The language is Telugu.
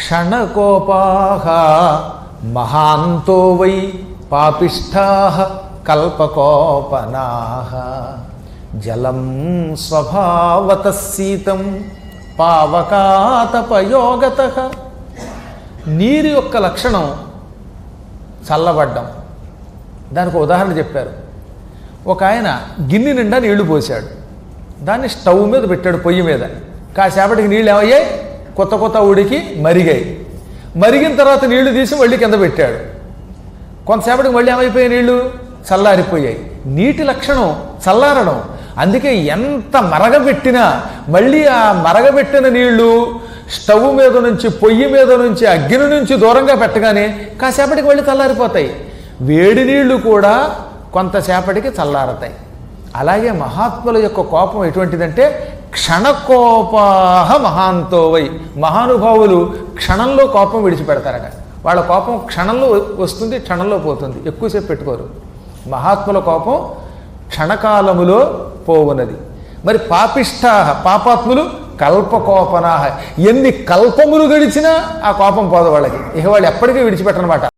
క్షణకోపాహ మహాంతో వై పాపిష్టా కల్పకోపనాహ జలం స్వభావత శీతం పావకాతపయోగత. నీరు యొక్క లక్షణం చల్లబడ్డం. దానికి ఉదాహరణ చెప్పారు. ఒక ఆయన గిన్నె నిండా నీళ్ళు పోశాడు దాన్ని స్టవ్ మీద పెట్టాడు పొయ్యి మీద. కాసేపటికి నీళ్ళు ఏమయ్యాయి? కొత్త కొత్త ఉడికి మరిగాయి. మరిగిన తర్వాత నీళ్ళు తీసి మళ్ళీ కింద పెట్టాడు. కొంతసేపటికి మళ్ళీ ఏమైపోయాయి నీళ్ళు? చల్లారిపోయాయి. నీటి లక్షణం చల్లారడం. అందుకే ఎంత మరగబెట్టినా మళ్ళీ ఆ మరగబెట్టిన నీళ్ళు స్టవ్ మీద నుంచి పొయ్యి మీద నుంచి అగ్ని నుంచి దూరంగా పెట్టగానే కాసేపటికి మళ్ళీ చల్లారిపోతాయి. వేడి నీళ్ళు కూడా కొంతసేపటికి చల్లారతాయి. అలాగే మహాత్ముల యొక్క కోపం ఎటువంటిదంటే క్షణకోపాహ మహాంతో వై. మహానుభావులు క్షణంలో కోపం విడిచిపెడతారట. వాళ్ళ కోపం క్షణంలో వస్తుంది క్షణంలో పోతుంది. ఎక్కువసేపు పెట్టుకోరు. మహాత్ముల కోపం క్షణకాలములో పోవునది మరి పాపిష్టా పాపాత్ములు కల్పకోపనాహ. ఎన్ని కల్పములు గడిచినా ఆ కోపం పోదు వాళ్ళకి. ఇక వాళ్ళు ఎప్పటికీ విడిచిపెట్టనమాట.